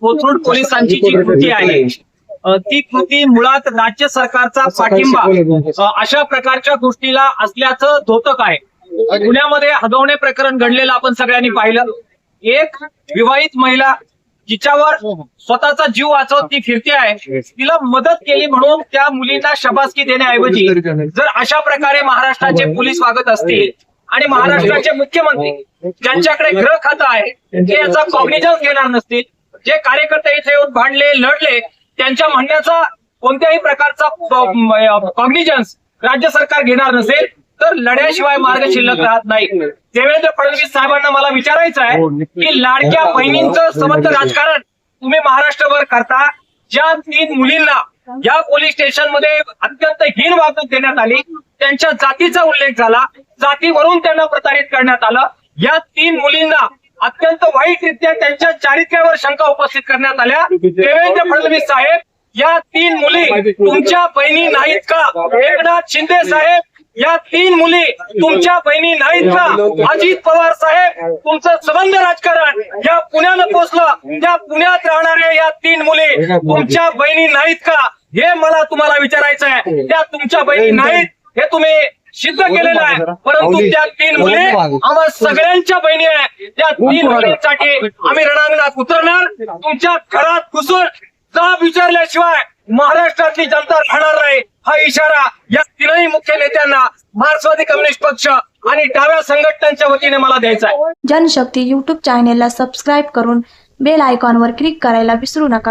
कोथरूड पोलिसांची जी कृती आहे ती कृती मुळात राज्य सरकारचा पाठिंबा अशा प्रकारच्या गोष्टीला असल्याचं धोतक आहे. पुण्यामध्ये हगवणे प्रकरण घडलेलं आपण सगळ्यांनी पाहिलं. एक विवाहित महिला जिच्यावर स्वतःचा जीव वाचवत ती फिरते आहे तिला मदत केली म्हणून त्या मुलींना शबासकी देण्याऐवजी जर अशा प्रकारे महाराष्ट्राचे पोलीस वागत असतील आणि महाराष्ट्राचे मुख्यमंत्री ज्यांच्याकडे ग्रह खातं आहे ते याचा कॉग्निजन्स घेणार नसतील जे कार्यकर्ते इथे येऊन भांडले लढले त्यांच्या म्हणण्याचा कोणत्याही प्रकारचा कॉग्निजन्स राज्य सरकार घेणार नसेल तर लढ्याशिवाय मार्ग शिल्लक राहत नाही. देवेंद्र फडणवीस साहेबांना मला विचारायचं आहे की लाडक्या बहिणींचं समर्थ राजकारण तुम्ही महाराष्ट्रभर करता ज्या तीन मुलींना या पोलीस स्टेशनमध्ये अत्यंत हीन वागणूक देण्यात आली त्यांच्या जातीचा उल्लेख झाला जातीवरून त्यांना प्रताडित करण्यात आलं या तीन मुलींना अत्यंत वाईटरित्या त्यांच्या चारित्र्यावर शंका उपस्थित करण्यात आल्या. देवेंद्र फडणवीस साहेब या तीन मुली तुमच्या बहिणी नाहीत का? एकनाथ शिंदे साहेब या तीन मुली तुमच्या बहिणी नाहीत का? अजित पवार साहेब तुमचं संबंध राजकारण या पुण्यानं पोचलं त्या पुण्यात राहणाऱ्या या तीन मुली तुमच्या बहिणी नाहीत का? हे मला तुम्हाला विचारायचं आहे त्या तुमच्या बहिणी नाहीत? हे तुम्ही सिद्ध केलेलं आहे. परंतु त्या तीन मुली आम्हा सगळ्यांच्या बहिणी आहे त्या तीन मुलींसाठी आम्ही रणांगणात उतरणार. तुमच्या घरात घुसून जाब विचारल्याशिवाय महाराष्ट्रातली जनता राहणार नाही. हा इशारा या तीनही मुख्य नेत्यांना मार्क्सवादी कम्युनिस्ट पक्ष आणि डाव्या संघटनांच्या वतीने मला द्यायचा आहे. जनशक्ती यूट्यूब चॅनेलला सबस्क्राईब करून बेल आयकॉनवर क्लिक करायला विसरू नका.